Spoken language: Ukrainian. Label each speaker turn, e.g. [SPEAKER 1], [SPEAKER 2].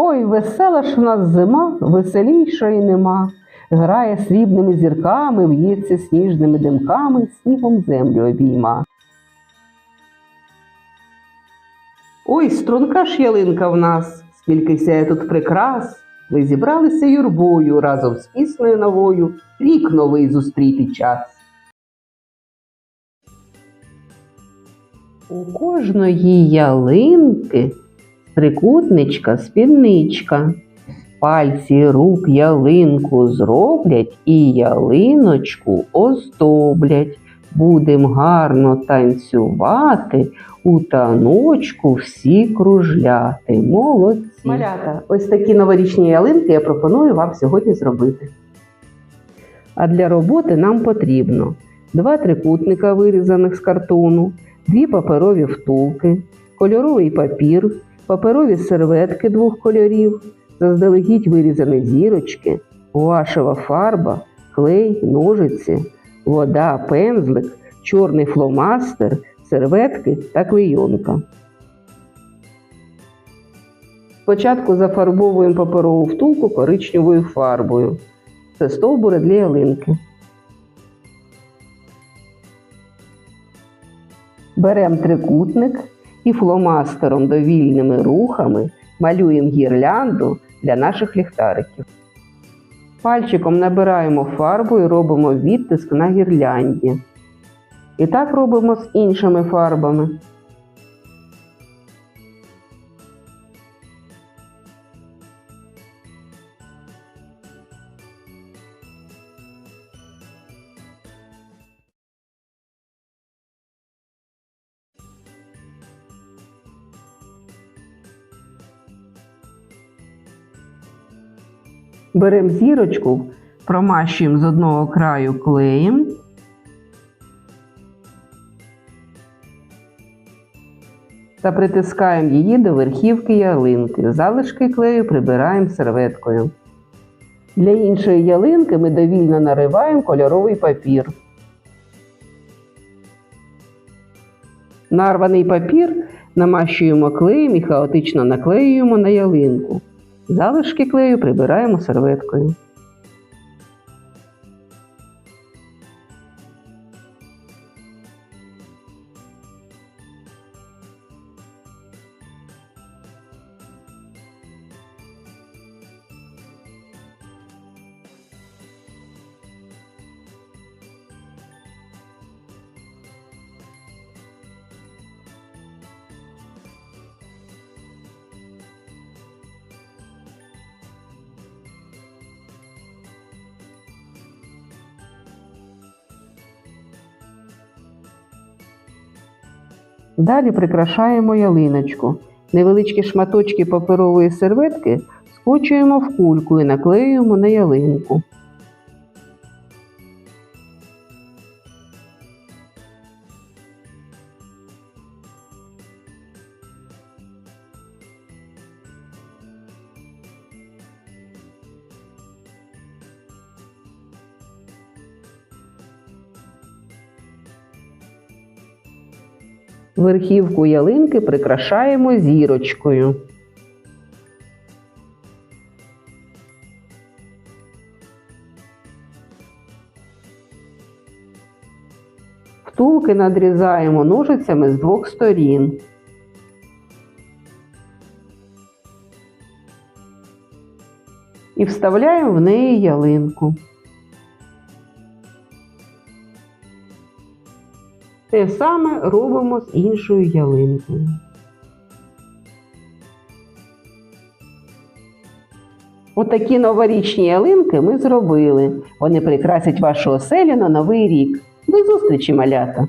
[SPEAKER 1] Ой, весела ж в нас зима, веселішої нема. Грає срібними зірками, в'ється сніжними димками, снігом землю обійма. Ой, струнка ж ялинка в нас, скільки сяє тут прикрас. Ви зібралися юрбою разом з піснею новою, рік новий зустріти час. У кожної ялинки трикутничка спідничка. Пальці рук ялинку зроблять і ялиночку оздоблять. Будем гарно танцювати, у таночку всі кружляти. Молодці. Малята, ось такі новорічні ялинки я пропоную вам сьогодні зробити. А для роботи нам потрібно два трикутника, вирізаних з картону, дві паперові втулки, кольоровий папір, паперові серветки двох кольорів, заздалегідь вирізані зірочки, гуашева фарба, клей, ножиці, вода, пензлик, чорний фломастер, серветки та клейонка. Спочатку зафарбовуємо паперову втулку коричневою фарбою. Це стовбури для ялинки. Беремо трикутник і фломастером довільними рухами малюємо гірлянду для наших ліхтариків. Пальчиком набираємо фарбу і робимо відтиск на гірлянді. І так робимо з іншими фарбами. Беремо зірочку, промащуємо з одного краю клеєм. Та притискаємо її до верхівки ялинки. Залишки клею прибираємо серветкою. Для іншої ялинки ми довільно нариваємо кольоровий папір. Нарваний папір намащуємо клеєм і хаотично наклеюємо на ялинку. Залишки клею прибираємо серветкою. Далі прикрашаємо ялиночку. Невеличкі шматочки паперової серветки скочуємо в кульку і наклеюємо на ялинку. Верхівку ялинки прикрашаємо зірочкою. Втулки надрізаємо ножицями з двох сторін. І вставляємо в неї ялинку. Те саме робимо з іншою ялинкою. Отакі новорічні ялинки ми зробили. Вони прикрасять вашу оселю на новий рік. До зустрічі, малята!